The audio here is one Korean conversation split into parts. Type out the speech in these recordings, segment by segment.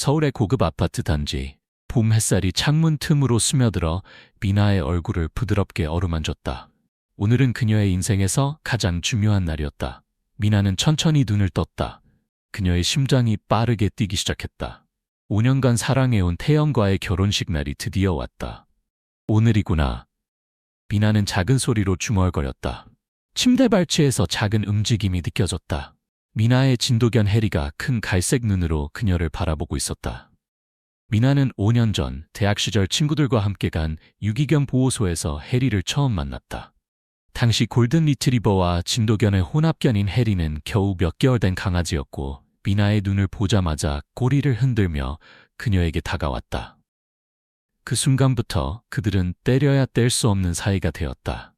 서울의 고급 아파트 단지. 봄 햇살이 창문 틈으로 스며들어 미나의 얼굴을 부드럽게 어루만졌다. 오늘은 그녀의 인생에서 가장 중요한 날이었다. 미나는 천천히 눈을 떴다. 그녀의 심장이 빠르게 뛰기 시작했다. 5년간 사랑해온 태연과의 결혼식 날이 드디어 왔다. 오늘이구나. 미나는 작은 소리로 중얼거렸다. 침대 발치에서 작은 움직임이 느껴졌다. 미나의 진도견 해리가 큰 갈색 눈으로 그녀를 바라보고 있었다. 미나는 5년 전 대학 시절 친구들과 함께 간 유기견 보호소에서 해리를 처음 만났다. 당시 골든 리트리버와 진도견의 혼합견인 해리는 겨우 몇 개월 된 강아지였고 미나의 눈을 보자마자 꼬리를 흔들며 그녀에게 다가왔다. 그 순간부터 그들은 때려야 뗄 수 없는 사이가 되었다.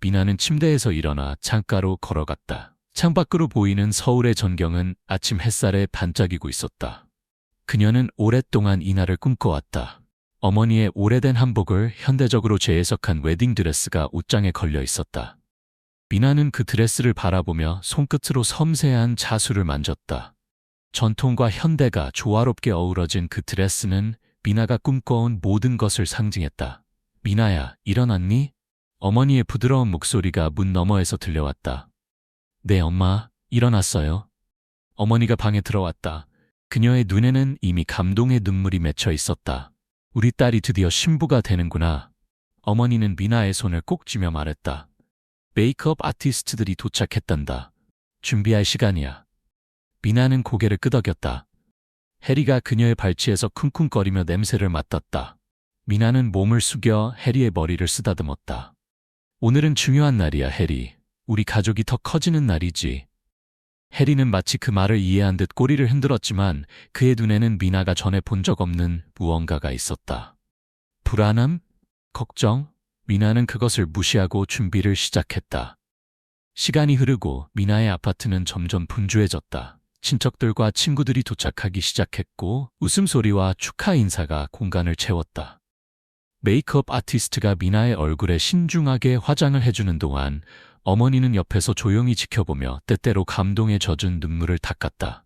미나는 침대에서 일어나 창가로 걸어갔다. 창밖으로 보이는 서울의 전경은 아침 햇살에 반짝이고 있었다. 그녀는 오랫동안 이 날을 꿈꿔왔다. 어머니의 오래된 한복을 현대적으로 재해석한 웨딩드레스가 옷장에 걸려 있었다. 미나는 그 드레스를 바라보며 손끝으로 섬세한 자수를 만졌다. 전통과 현대가 조화롭게 어우러진 그 드레스는 미나가 꿈꿔온 모든 것을 상징했다. 미나야, 일어났니? 어머니의 부드러운 목소리가 문 너머에서 들려왔다. 네, 엄마, 일어났어요. 어머니가 방에 들어왔다. 그녀의 눈에는 이미 감동의 눈물이 맺혀 있었다. 우리 딸이 드디어 신부가 되는구나. 어머니는 미나의 손을 꼭 쥐며 말했다. 메이크업 아티스트들이 도착했단다. 준비할 시간이야. 미나는 고개를 끄덕였다. 해리가 그녀의 발치에서 쿵쿵거리며 냄새를 맡았다. 미나는 몸을 숙여 해리의 머리를 쓰다듬었다. 오늘은 중요한 날이야, 해리. 우리 가족이 더 커지는 날이지. 해리는 마치 그 말을 이해한 듯 꼬리를 흔들었지만 그의 눈에는 미나가 전에 본 적 없는 무언가가 있었다. 불안함? 걱정? 미나는 그것을 무시하고 준비를 시작했다. 시간이 흐르고 미나의 아파트는 점점 분주해졌다. 친척들과 친구들이 도착하기 시작했고 웃음소리와 축하 인사가 공간을 채웠다. 메이크업 아티스트가 미나의 얼굴에 신중하게 화장을 해주는 동안 어머니는 옆에서 조용히 지켜보며 때때로 감동에 젖은 눈물을 닦았다.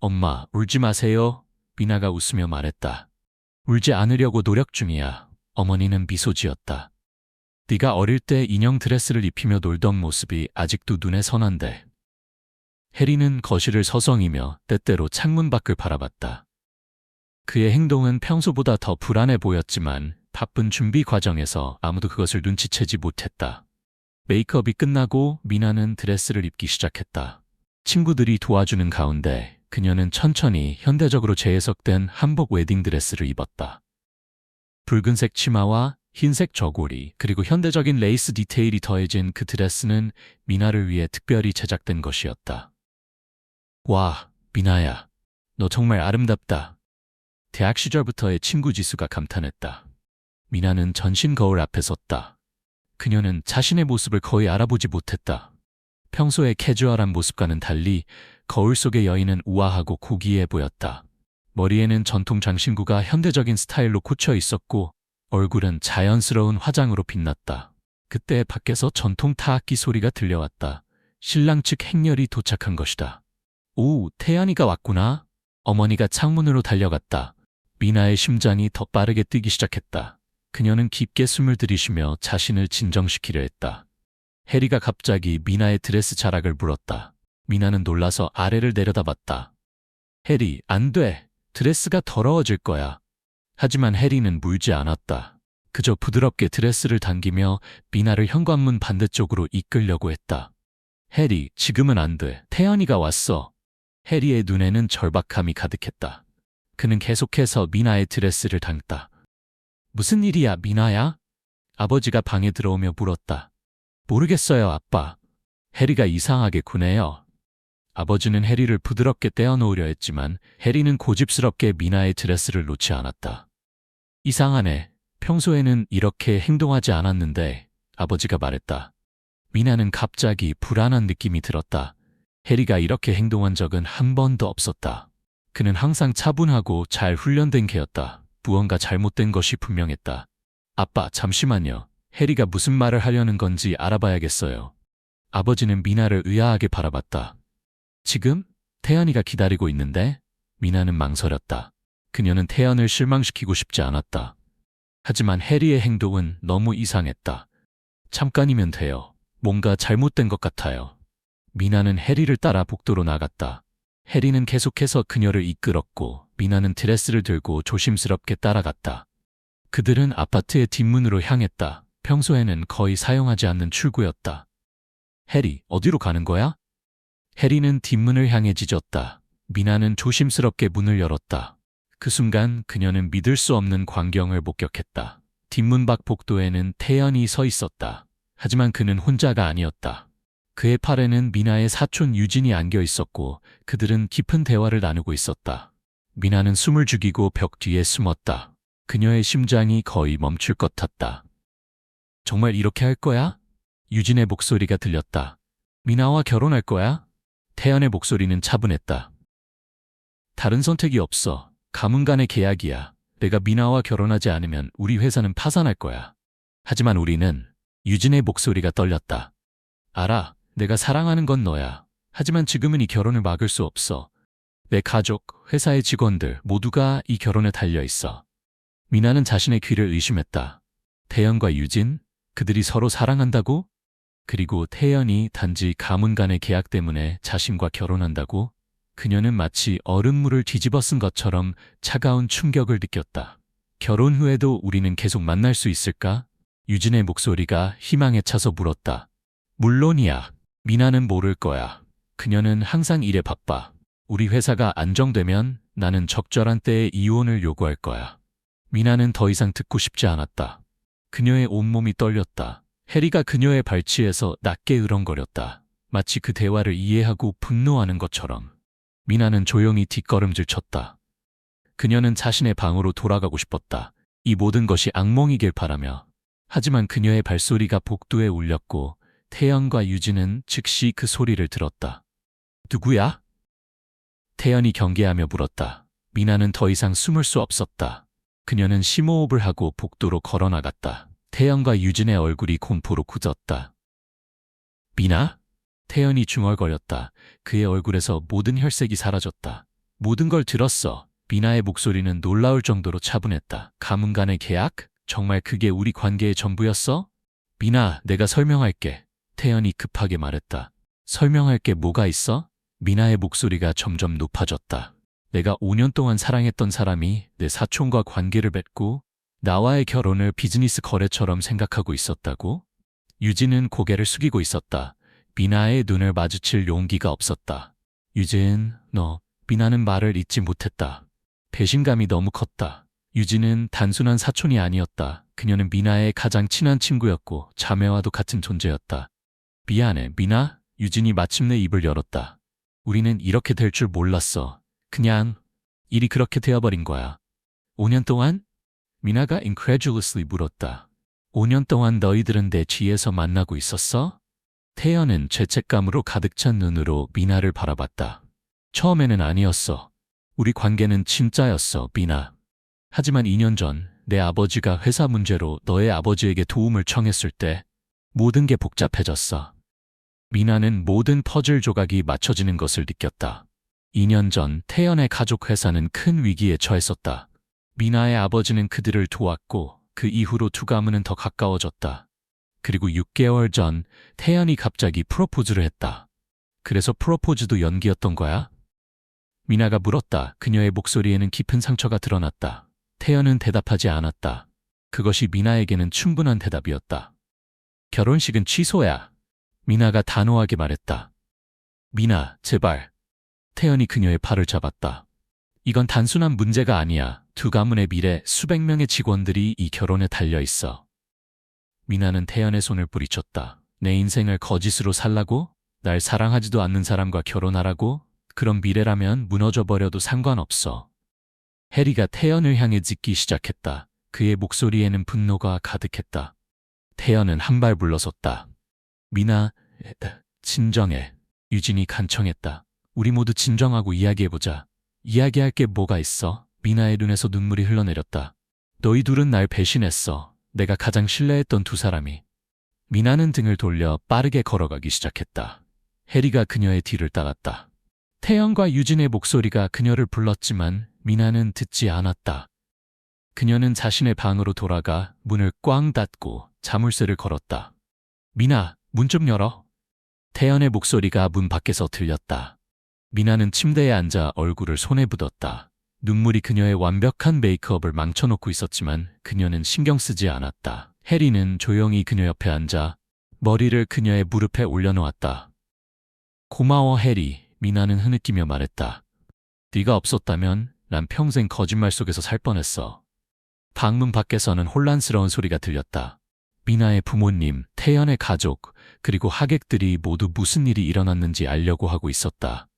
엄마, 울지 마세요. 미나가 웃으며 말했다. 울지 않으려고 노력 중이야. 어머니는 미소 지었다. 네가 어릴 때 인형 드레스를 입히며 놀던 모습이 아직도 눈에 선한데. 해리는 거실을 서성이며 때때로 창문 밖을 바라봤다. 그의 행동은 평소보다 더 불안해 보였지만 바쁜 준비 과정에서 아무도 그것을 눈치채지 못했다. 메이크업이 끝나고 미나는 드레스를 입기 시작했다. 친구들이 도와주는 가운데 그녀는 천천히 현대적으로 재해석된 한복 웨딩 드레스를 입었다. 붉은색 치마와 흰색 저고리 그리고 현대적인 레이스 디테일이 더해진 그 드레스는 미나를 위해 특별히 제작된 것이었다. 와, 미나야. 너 정말 아름답다. 대학 시절부터의 친구 지수가 감탄했다. 미나는 전신 거울 앞에 섰다. 그녀는 자신의 모습을 거의 알아보지 못했다. 평소의 캐주얼한 모습과는 달리 거울 속의 여인은 우아하고 고귀해 보였다. 머리에는 전통 장신구가 현대적인 스타일로 꽂혀 있었고 얼굴은 자연스러운 화장으로 빛났다. 그때 밖에서 전통 타악기 소리가 들려왔다. 신랑 측 행렬이 도착한 것이다. 오, 태연이가 왔구나. 어머니가 창문으로 달려갔다. 미나의 심장이 더 빠르게 뛰기 시작했다. 그녀는 깊게 숨을 들이쉬며 자신을 진정시키려 했다. 해리가 갑자기 미나의 드레스 자락을 물었다. 미나는 놀라서 아래를 내려다봤다. 해리, 안 돼. 드레스가 더러워질 거야. 하지만 해리는 물지 않았다. 그저 부드럽게 드레스를 당기며 미나를 현관문 반대쪽으로 이끌려고 했다. 해리, 지금은 안 돼. 태연이가 왔어. 해리의 눈에는 절박함이 가득했다. 그는 계속해서 미나의 드레스를 당다. 무슨 일이야, 미나야? 아버지가 방에 들어오며 물었다. 모르겠어요, 아빠. 해리가 이상하게 구네요. 아버지는 해리를 부드럽게 떼어놓으려 했지만 해리는 고집스럽게 미나의 드레스를 놓지 않았다. 이상하네. 평소에는 이렇게 행동하지 않았는데 아버지가 말했다. 미나는 갑자기 불안한 느낌이 들었다. 해리가 이렇게 행동한 적은 한 번도 없었다. 그는 항상 차분하고 잘 훈련된 개였다. 무언가 잘못된 것이 분명했다. 아빠, 잠시만요. 해리가 무슨 말을 하려는 건지 알아봐야겠어요. 아버지는 미나를 의아하게 바라봤다. 지금? 태연이가 기다리고 있는데? 미나는 망설였다. 그녀는 태연을 실망시키고 싶지 않았다. 하지만 해리의 행동은 너무 이상했다. 잠깐이면 돼요. 뭔가 잘못된 것 같아요. 미나는 해리를 따라 복도로 나갔다. 해리는 계속해서 그녀를 이끌었고 미나는 드레스를 들고 조심스럽게 따라갔다. 그들은 아파트의 뒷문으로 향했다. 평소에는 거의 사용하지 않는 출구였다. 해리, 어디로 가는 거야? 해리는 뒷문을 향해 짖었다. 미나는 조심스럽게 문을 열었다. 그 순간 그녀는 믿을 수 없는 광경을 목격했다. 뒷문 밖 복도에는 태연이 서 있었다. 하지만 그는 혼자가 아니었다. 그의 팔에는 미나의 사촌 유진이 안겨 있었고 그들은 깊은 대화를 나누고 있었다. 미나는 숨을 죽이고 벽 뒤에 숨었다. 그녀의 심장이 거의 멈출 것 같다. 정말 이렇게 할 거야? 유진의 목소리가 들렸다. 미나와 결혼할 거야? 태연의 목소리는 차분했다. 다른 선택이 없어. 가문 간의 계약이야. 내가 미나와 결혼하지 않으면 우리 회사는 파산할 거야. 하지만 우리는 유진의 목소리가 떨렸다. 알아. 내가 사랑하는 건 너야. 하지만 지금은 이 결혼을 막을 수 없어. 내 가족, 회사의 직원들 모두가 이 결혼에 달려 있어. 미나는 자신의 귀를 의심했다. 태연과 유진, 그들이 서로 사랑한다고? 그리고 태연이 단지 가문 간의 계약 때문에 자신과 결혼한다고? 그녀는 마치 얼음물을 뒤집어 쓴 것처럼 차가운 충격을 느꼈다. 결혼 후에도 우리는 계속 만날 수 있을까? 유진의 목소리가 희망에 차서 물었다. 물론이야. 미나는 모를 거야. 그녀는 항상 일에 바빠. 우리 회사가 안정되면 나는 적절한 때에 이혼을 요구할 거야. 미나는 더 이상 듣고 싶지 않았다. 그녀의 온몸이 떨렸다. 해리가 그녀의 발치에서 낮게 으렁거렸다. 마치 그 대화를 이해하고 분노하는 것처럼. 미나는 조용히 뒷걸음질 쳤다. 그녀는 자신의 방으로 돌아가고 싶었다. 이 모든 것이 악몽이길 바라며. 하지만 그녀의 발소리가 복도에 울렸고 태연과 유진은 즉시 그 소리를 들었다. 누구야? 태연이 경계하며 물었다. 미나는 더 이상 숨을 수 없었다. 그녀는 심호흡을 하고 복도로 걸어 나갔다. 태연과 유진의 얼굴이 공포로 굳었다. 미나? 태연이 중얼거렸다. 그의 얼굴에서 모든 혈색이 사라졌다. 모든 걸 들었어. 미나의 목소리는 놀라울 정도로 차분했다. 가문 간의 계약? 정말 그게 우리 관계의 전부였어? 미나, 내가 설명할게. 태연이 급하게 말했다. 설명할 게 뭐가 있어? 미나의 목소리가 점점 높아졌다. 내가 5년 동안 사랑했던 사람이 내 사촌과 관계를 맺고 나와의 결혼을 비즈니스 거래처럼 생각하고 있었다고? 유진은 고개를 숙이고 있었다. 미나의 눈을 마주칠 용기가 없었다. 유진, 너, 미나는 말을 잊지 못했다. 배신감이 너무 컸다. 유진은 단순한 사촌이 아니었다. 그녀는 미나의 가장 친한 친구였고 자매와도 같은 존재였다. 미안해, 미나? 유진이 마침내 입을 열었다. 우리는 이렇게 될 줄 몰랐어. 그냥 일이 그렇게 되어버린 거야. 5년 동안? 미나가 incredulously 물었다. 5년 동안 너희들은 내 뒤에서 만나고 있었어? 태연은 죄책감으로 가득 찬 눈으로 미나를 바라봤다. 처음에는 아니었어. 우리 관계는 진짜였어, 미나. 하지만 2년 전 내 아버지가 회사 문제로 너의 아버지에게 도움을 청했을 때 모든 게 복잡해졌어. 미나는 모든 퍼즐 조각이 맞춰지는 것을 느꼈다. 2년 전 태연의 가족 회사는 큰 위기에 처했었다. 미나의 아버지는 그들을 도왔고 그 이후로 두 가문은 더 가까워졌다. 그리고 6개월 전 태연이 갑자기 프로포즈를 했다. 그래서 프로포즈도 연기였던 거야? 미나가 물었다. 그녀의 목소리에는 깊은 상처가 드러났다. 태연은 대답하지 않았다. 그것이 미나에게는 충분한 대답이었다. 결혼식은 취소야. 미나가 단호하게 말했다. 미나, 제발. 태연이 그녀의 팔을 잡았다. 이건 단순한 문제가 아니야. 두 가문의 미래 수백 명의 직원들이 이 결혼에 달려 있어. 미나는 태연의 손을 뿌리쳤다. 내 인생을 거짓으로 살라고? 날 사랑하지도 않는 사람과 결혼하라고? 그런 미래라면 무너져 버려도 상관없어. 해리가 태연을 향해 짖기 시작했다. 그의 목소리에는 분노가 가득했다. 태연은 한 발 물러섰다. 미나, 진정해. 유진이 간청했다. 우리 모두 진정하고 이야기해보자. 이야기할 게 뭐가 있어? 미나의 눈에서 눈물이 흘러내렸다. 너희 둘은 날 배신했어. 내가 가장 신뢰했던 두 사람이. 미나는 등을 돌려 빠르게 걸어가기 시작했다. 해리가 그녀의 뒤를 따랐다. 태연과 유진의 목소리가 그녀를 불렀지만 미나는 듣지 않았다. 그녀는 자신의 방으로 돌아가 문을 꽝 닫고 자물쇠를 걸었다. 미나, 문 좀 열어. 태연의 목소리가 문 밖에서 들렸다. 미나는 침대에 앉아 얼굴을 손에 묻었다. 눈물이 그녀의 완벽한 메이크업을 망쳐놓고 있었지만 그녀는 신경 쓰지 않았다. 해리는 조용히 그녀 옆에 앉아 머리를 그녀의 무릎에 올려놓았다. 고마워 해리, 미나는 흐느끼며 말했다. 네가 없었다면 난 평생 거짓말 속에서 살 뻔했어. 방문 밖에서는 혼란스러운 소리가 들렸다. 미나의 부모님, 태연의 가족, 그리고 하객들이 모두 무슨 일이 일어났는지 알려고 하고 있었다.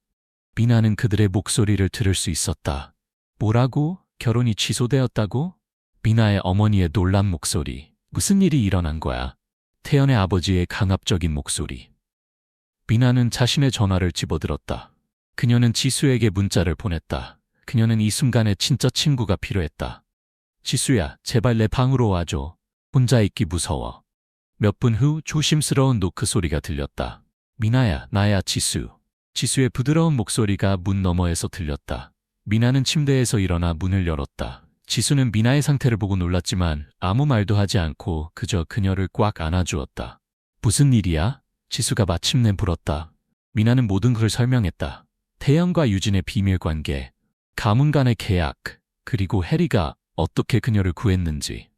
미나는 그들의 목소리를 들을 수 있었다. 뭐라고? 결혼이 취소되었다고? 미나의 어머니의 놀란 목소리. 무슨 일이 일어난 거야? 태연의 아버지의 강압적인 목소리. 미나는 자신의 전화를 집어들었다. 그녀는 지수에게 문자를 보냈다. 그녀는 이 순간에 진짜 친구가 필요했다. 지수야, 제발 내 방으로 와줘. 혼자 있기 무서워. 몇 분 후 조심스러운 노크 소리가 들렸다. 미나야, 나야 지수. 지수의 부드러운 목소리가 문 너머에서 들렸다. 미나는 침대에서 일어나 문을 열었다. 지수는 미나의 상태를 보고 놀랐지만 아무 말도 하지 않고 그저 그녀를 꽉 안아주었다. 무슨 일이야? 지수가 마침내 물었다. 미나는 모든 것을 설명했다. 태연과 유진의 비밀 관계, 가문 간의 계약, 그리고 해리가 어떻게 그녀를 구했는지.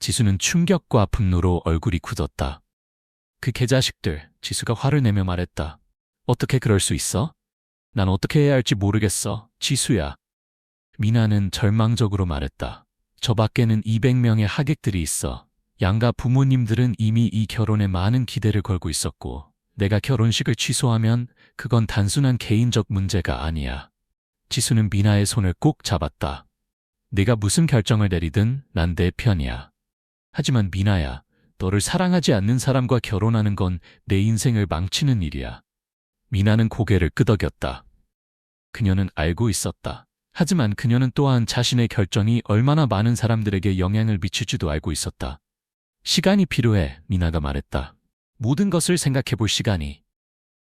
지수는 충격과 분노로 얼굴이 굳었다. 그 개자식들, 지수가 화를 내며 말했다. 어떻게 그럴 수 있어? 난 어떻게 해야 할지 모르겠어. 지수야. 미나는 절망적으로 말했다. 저 밖에는 200명의 하객들이 있어. 양가 부모님들은 이미 이 결혼에 많은 기대를 걸고 있었고, 내가 결혼식을 취소하면 그건 단순한 개인적 문제가 아니야. 지수는 미나의 손을 꼭 잡았다. 네가 무슨 결정을 내리든 난 내 편이야. 하지만 미나야, 너를 사랑하지 않는 사람과 결혼하는 건 내 인생을 망치는 일이야. 미나는 고개를 끄덕였다. 그녀는 알고 있었다. 하지만 그녀는 또한 자신의 결정이 얼마나 많은 사람들에게 영향을 미칠지도 알고 있었다. 시간이 필요해, 미나가 말했다. 모든 것을 생각해 볼 시간이.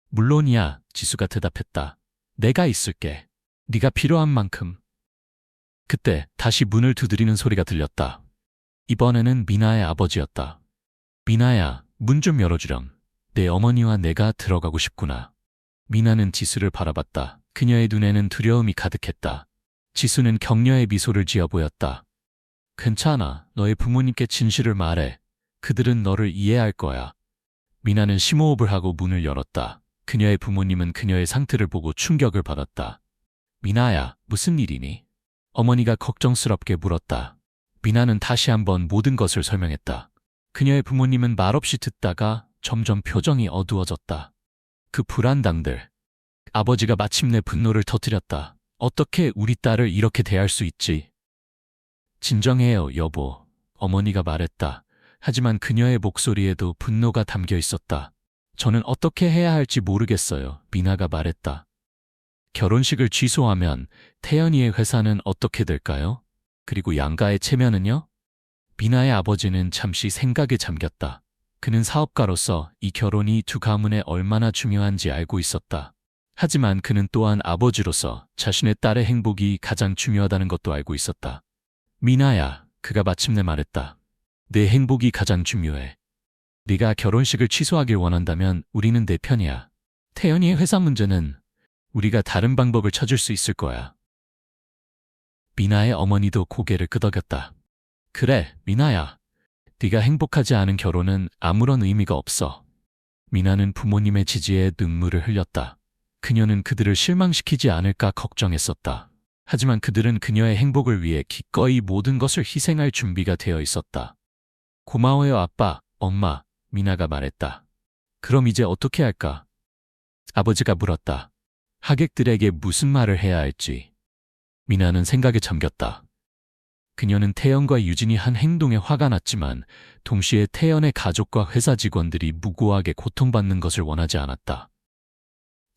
물론이야, 지수가 대답했다. 내가 있을게. 네가 필요한 만큼. 그때 다시 문을 두드리는 소리가 들렸다. 이번에는 미나의 아버지였다. 미나야, 문 좀 열어주렴. 내 어머니와 내가 들어가고 싶구나. 미나는 지수를 바라봤다. 그녀의 눈에는 두려움이 가득했다. 지수는 격려의 미소를 지어 보였다. 괜찮아. 너의 부모님께 진실을 말해. 그들은 너를 이해할 거야. 미나는 심호흡을 하고 문을 열었다. 그녀의 부모님은 그녀의 상태를 보고 충격을 받았다. 미나야, 무슨 일이니? 어머니가 걱정스럽게 물었다. 미나는 다시 한번 모든 것을 설명했다. 그녀의 부모님은 말없이 듣다가 점점 표정이 어두워졌다. 그 불안당들. 아버지가 마침내 분노를 터뜨렸다. 어떻게 우리 딸을 이렇게 대할 수 있지? 진정해요, 여보. 어머니가 말했다. 하지만 그녀의 목소리에도 분노가 담겨 있었다. 저는 어떻게 해야 할지 모르겠어요. 미나가 말했다. 결혼식을 취소하면 태연이의 회사는 어떻게 될까요? 그리고 양가의 체면은요? 미나의 아버지는 잠시 생각에 잠겼다. 그는 사업가로서 이 결혼이 두 가문에 얼마나 중요한지 알고 있었다. 하지만 그는 또한 아버지로서 자신의 딸의 행복이 가장 중요하다는 것도 알고 있었다. 미나야, 그가 마침내 말했다. 내 행복이 가장 중요해. 네가 결혼식을 취소하길 원한다면 우리는 내 편이야. 태연이의 회사 문제는 우리가 다른 방법을 찾을 수 있을 거야. 미나의 어머니도 고개를 끄덕였다. 그래, 미나야. 네가 행복하지 않은 결혼은 아무런 의미가 없어. 미나는 부모님의 지지에 눈물을 흘렸다. 그녀는 그들을 실망시키지 않을까 걱정했었다. 하지만 그들은 그녀의 행복을 위해 기꺼이 모든 것을 희생할 준비가 되어 있었다. 고마워요, 아빠, 엄마, 미나가 말했다. 그럼 이제 어떻게 할까? 아버지가 물었다. 하객들에게 무슨 말을 해야 할지. 미나는 생각에 잠겼다. 그녀는 태연과 유진이 한 행동에 화가 났지만 동시에 태연의 가족과 회사 직원들이 무고하게 고통받는 것을 원하지 않았다.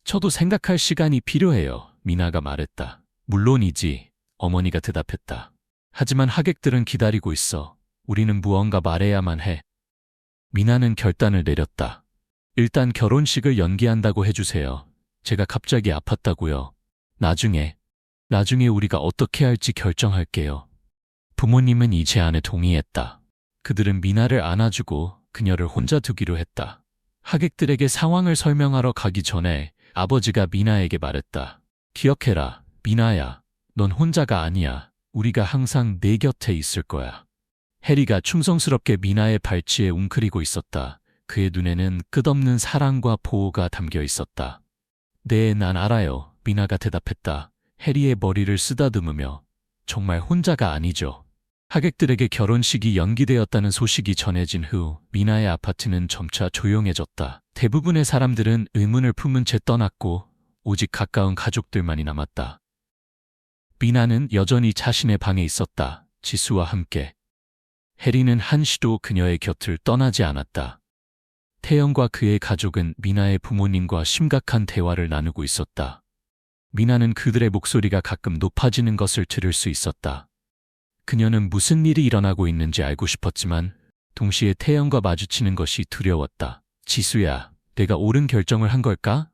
저도 생각할 시간이 필요해요. 미나가 말했다. 물론이지. 어머니가 대답했다. 하지만 하객들은 기다리고 있어. 우리는 무언가 말해야만 해. 미나는 결단을 내렸다. 일단 결혼식을 연기한다고 해주세요. 제가 갑자기 아팠다고요. 나중에, 나중에 우리가 어떻게 할지 결정할게요. 부모님은 이 제안에 동의했다. 그들은 미나를 안아주고 그녀를 혼자 두기로 했다. 하객들에게 상황을 설명하러 가기 전에 아버지가 미나에게 말했다. 기억해라, 미나야. 넌 혼자가 아니야. 우리가 항상 내 곁에 있을 거야. 해리가 충성스럽게 미나의 발치에 웅크리고 있었다. 그의 눈에는 끝없는 사랑과 보호가 담겨 있었다. 네, 난 알아요. 미나가 대답했다. 해리의 머리를 쓰다듬으며 정말 혼자가 아니죠. 하객들에게 결혼식이 연기되었다는 소식이 전해진 후 미나의 아파트는 점차 조용해졌다. 대부분의 사람들은 의문을 품은 채 떠났고 오직 가까운 가족들만이 남았다. 미나는 여전히 자신의 방에 있었다. 지수와 함께. 해리는 한시도 그녀의 곁을 떠나지 않았다. 태영과 그의 가족은 미나의 부모님과 심각한 대화를 나누고 있었다. 미나는 그들의 목소리가 가끔 높아지는 것을 들을 수 있었다. 그녀는 무슨 일이 일어나고 있는지 알고 싶었지만 동시에 태영과 마주치는 것이 두려웠다. 지수야, 내가 옳은 결정을 한 걸까?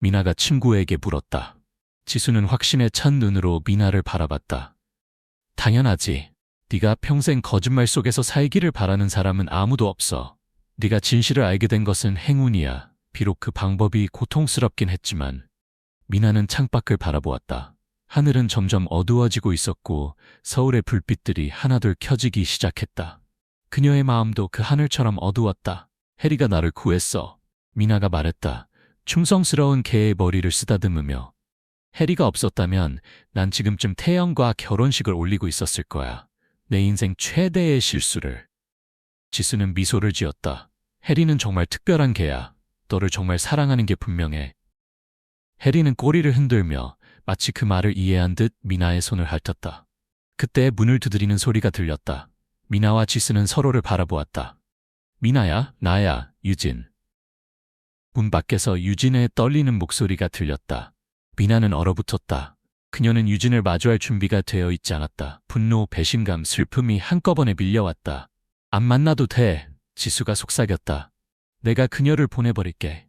미나가 친구에게 물었다. 지수는 확신에 찬 눈으로 미나를 바라봤다. 당연하지. 네가 평생 거짓말 속에서 살기를 바라는 사람은 아무도 없어. 네가 진실을 알게 된 것은 행운이야. 비록 그 방법이 고통스럽긴 했지만 미나는 창밖을 바라보았다. 하늘은 점점 어두워지고 있었고 서울의 불빛들이 하나둘 켜지기 시작했다. 그녀의 마음도 그 하늘처럼 어두웠다. 해리가 나를 구했어. 미나가 말했다. 충성스러운 개의 머리를 쓰다듬으며 해리가 없었다면 난 지금쯤 태영과 결혼식을 올리고 있었을 거야. 내 인생 최대의 실수를. 지수는 미소를 지었다. 해리는 정말 특별한 개야. 너를 정말 사랑하는 게 분명해. 해리는 꼬리를 흔들며 마치 그 말을 이해한 듯 미나의 손을 핥았다. 그때 문을 두드리는 소리가 들렸다. 미나와 지수는 서로를 바라보았다. 미나야, 나야, 유진. 문 밖에서 유진의 떨리는 목소리가 들렸다. 미나는 얼어붙었다. 그녀는 유진을 마주할 준비가 되어 있지 않았다. 분노, 배신감, 슬픔이 한꺼번에 밀려왔다. 안 만나도 돼. 지수가 속삭였다. 내가 그녀를 보내버릴게.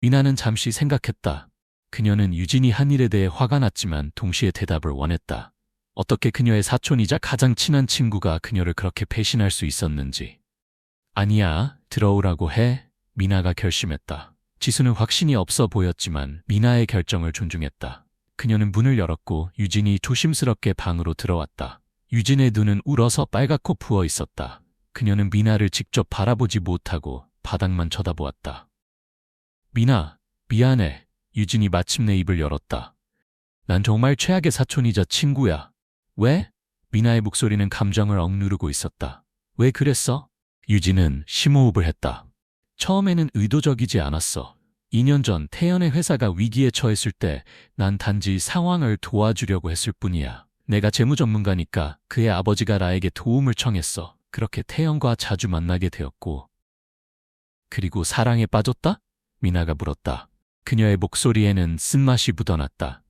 미나는 잠시 생각했다. 그녀는 유진이 한 일에 대해 화가 났지만 동시에 대답을 원했다. 어떻게 그녀의 사촌이자 가장 친한 친구가 그녀를 그렇게 배신할 수 있었는지. 아니야, 들어오라고 해. 미나가 결심했다. 지수는 확신이 없어 보였지만 미나의 결정을 존중했다. 그녀는 문을 열었고 유진이 조심스럽게 방으로 들어왔다. 유진의 눈은 울어서 빨갛고 부어 있었다. 그녀는 미나를 직접 바라보지 못하고 바닥만 쳐다보았다. 미나, 미안해. 유진이 마침내 입을 열었다. 난 정말 최악의 사촌이자 친구야. 왜? 미나의 목소리는 감정을 억누르고 있었다. 왜 그랬어? 유진은 심호흡을 했다. 처음에는 의도적이지 않았어. 2년 전 태연의 회사가 위기에 처했을 때 난 단지 상황을 도와주려고 했을 뿐이야. 내가 재무 전문가니까 그의 아버지가 나에게 도움을 청했어. 그렇게 태연과 자주 만나게 되었고. 그리고 사랑에 빠졌다? 미나가 물었다. 그녀의 목소리에는 쓴맛이 묻어났다.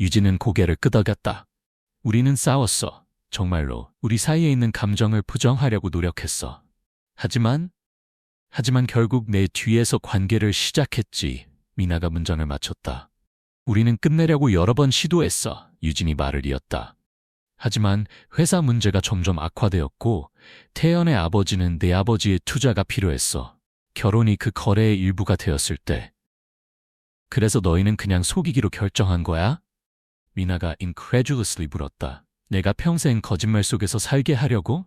유진은 고개를 끄덕였다. 우리는 싸웠어. 정말로 우리 사이에 있는 감정을 부정하려고 노력했어. 하지만 하지만 결국 내 뒤에서 관계를 시작했지. 미나가 문장을 마쳤다. 우리는 끝내려고 여러 번 시도했어. 유진이 말을 이었다. 하지만 회사 문제가 점점 악화되었고 태연의 아버지는 내 아버지의 투자가 필요했어. 결혼이 그 거래의 일부가 되었을 때. 그래서 너희는 그냥 속이기로 결정한 거야? 미나가 incredulously 물었다. 내가 평생 거짓말 속에서 살게 하려고?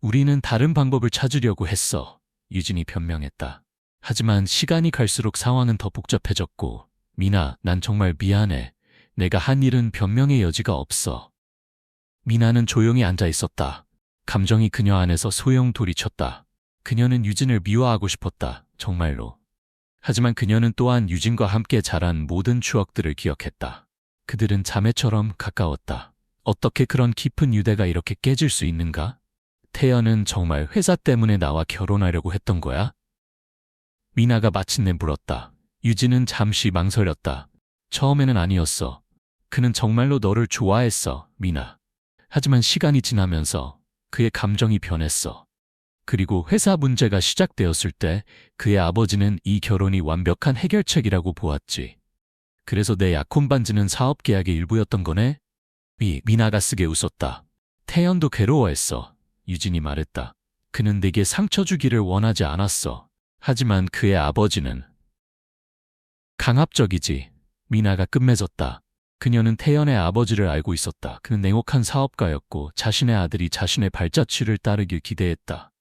우리는 다른 방법을 찾으려고 했어. 유진이 변명했다. 하지만 시간이 갈수록 상황은 더 복잡해졌고, 미나, 난 정말 미안해. 내가 한 일은 변명의 여지가 없어. 미나는 조용히 앉아 있었다. 감정이 그녀 안에서 소용돌이쳤다. 그녀는 유진을 미워하고 싶었다. 정말로. 하지만 그녀는 또한 유진과 함께 자란 모든 추억들을 기억했다. 그들은 자매처럼 가까웠다. 어떻게 그런 깊은 유대가 이렇게 깨질 수 있는가? 태연은 정말 회사 때문에 나와 결혼하려고 했던 거야? 미나가 마침내 물었다. 유진은 잠시 망설였다. 처음에는 아니었어. 그는 정말로 너를 좋아했어, 미나. 하지만 시간이 지나면서 그의 감정이 변했어. 그리고 회사 문제가 시작되었을 때 그의 아버지는 이 결혼이 완벽한 해결책이라고 보았지. 그래서 내 약혼 반지는 사업 계약의 일부였던 거네? 미, 미나가 쓰게 웃었다. 태연도 괴로워했어. 유진이 말했다. 그는 내게 상처 주기를 원하지 않았어. 하지만 그의 아버지는 강압적이지. 미나가 끝맺었다. 그녀는 태연의 아버지를 알고 있었다. 그는 냉혹한 사업가였고 자신의 아들이 자신의 발자취를 따르길 기대했다.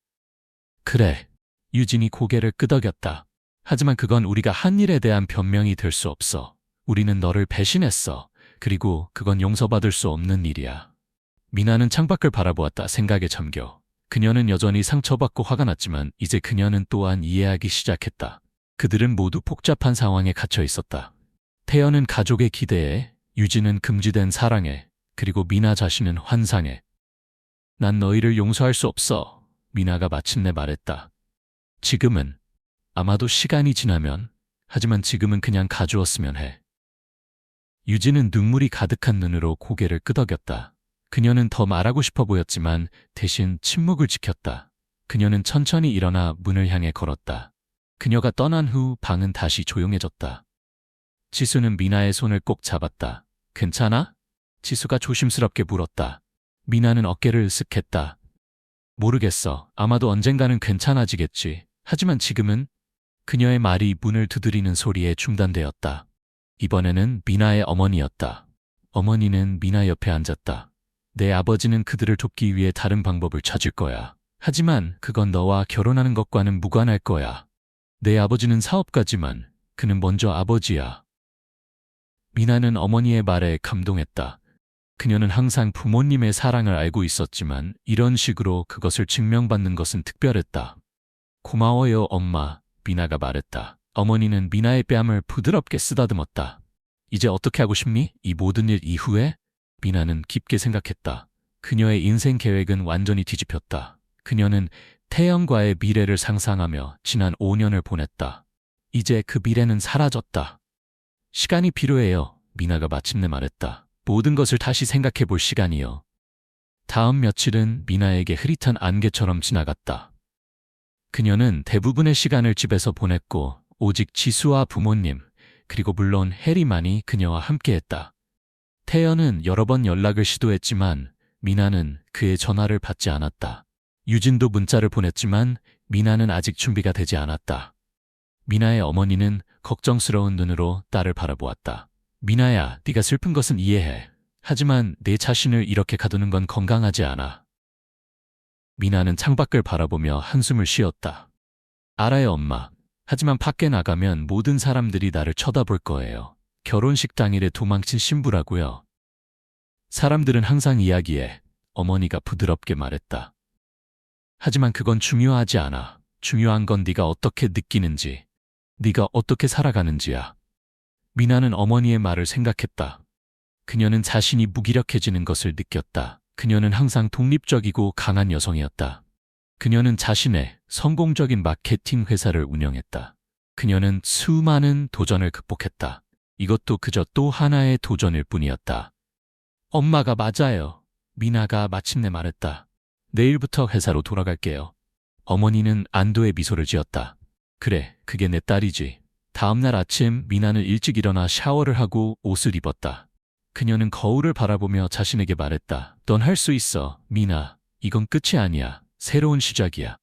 그래. 유진이 고개를 끄덕였다. 하지만 그건 우리가 한 일에 대한 변명이 될 수 없어. 우리는 너를 배신했어. 그리고 그건 용서받을 수 없는 일이야. 미나는 창밖을 바라보았다. 생각에 잠겨. 그녀는 여전히 상처받고 화가 났지만 이제 그녀는 또한 이해하기 시작했다. 그들은 모두 복잡한 상황에 갇혀 있었다. 태연은 가족의 기대에, 유진은 금지된 사랑에, 그리고 미나 자신은 환상에. 난 너희를 용서할 수 없어. 미나가 마침내 말했다. 지금은, 아마도 시간이 지나면, 하지만 지금은 그냥 가주었으면 해. 유진은 눈물이 가득한 눈으로 고개를 끄덕였다. 그녀는 더 말하고 싶어 보였지만 대신 침묵을 지켰다. 그녀는 천천히 일어나 문을 향해 걸었다. 그녀가 떠난 후 방은 다시 조용해졌다. 지수는 미나의 손을 꼭 잡았다. 괜찮아? 지수가 조심스럽게 물었다. 미나는 어깨를 으쓱했다. 모르겠어. 아마도 언젠가는 괜찮아지겠지. 하지만 지금은 그녀의 말이 문을 두드리는 소리에 중단되었다. 이번에는 미나의 어머니였다. 어머니는 미나 옆에 앉았다. 내 아버지는 그들을 돕기 위해 다른 방법을 찾을 거야. 하지만 그건 너와 결혼하는 것과는 무관할 거야. 내 아버지는 사업가지만 그는 먼저 아버지야. 미나는 어머니의 말에 감동했다. 그녀는 항상 부모님의 사랑을 알고 있었지만 이런 식으로 그것을 증명받는 것은 특별했다. 고마워요, 엄마. 미나가 말했다. 어머니는 미나의 뺨을 부드럽게 쓰다듬었다. 이제 어떻게 하고 싶니? 이 모든 일 이후에? 미나는 깊게 생각했다. 그녀의 인생 계획은 완전히 뒤집혔다. 그녀는 태연과의 미래를 상상하며 지난 5년을 보냈다. 이제 그 미래는 사라졌다. 시간이 필요해요. 미나가 마침내 말했다. 모든 것을 다시 생각해 볼 시간이요. 다음 며칠은 미나에게 흐릿한 안개처럼 지나갔다. 그녀는 대부분의 시간을 집에서 보냈고 오직 지수와 부모님, 그리고 물론 해리만이 그녀와 함께했다. 태연은 여러 번 연락을 시도했지만 미나는 그의 전화를 받지 않았다. 유진도 문자를 보냈지만 미나는 아직 준비가 되지 않았다. 미나의 어머니는 걱정스러운 눈으로 딸을 바라보았다. 미나야, 네가 슬픈 것은 이해해. 하지만 내 자신을 이렇게 가두는 건 건강하지 않아. 미나는 창밖을 바라보며 한숨을 쉬었다. 알아요, 엄마. 하지만 밖에 나가면 모든 사람들이 나를 쳐다볼 거예요. 결혼식 당일에 도망친 신부라고요. 사람들은 항상 이야기해. 어머니가 부드럽게 말했다. 하지만 그건 중요하지 않아. 중요한 건 네가 어떻게 느끼는지, 네가 어떻게 살아가는지야. 미나는 어머니의 말을 생각했다. 그녀는 자신이 무기력해지는 것을 느꼈다. 그녀는 항상 독립적이고 강한 여성이었다. 그녀는 자신의 성공적인 마케팅 회사를 운영했다. 그녀는 수많은 도전을 극복했다. 이것도 그저 또 하나의 도전일 뿐이었다. 엄마가 맞아요. 미나가 마침내 말했다. 내일부터 회사로 돌아갈게요. 어머니는 안도의 미소를 지었다. 그래, 그게 내 딸이지. 다음날 아침 미나는 일찍 일어나 샤워를 하고 옷을 입었다. 그녀는 거울을 바라보며 자신에게 말했다. 넌 할 수 있어, 미나. 이건 끝이 아니야. 새로운 시작이야.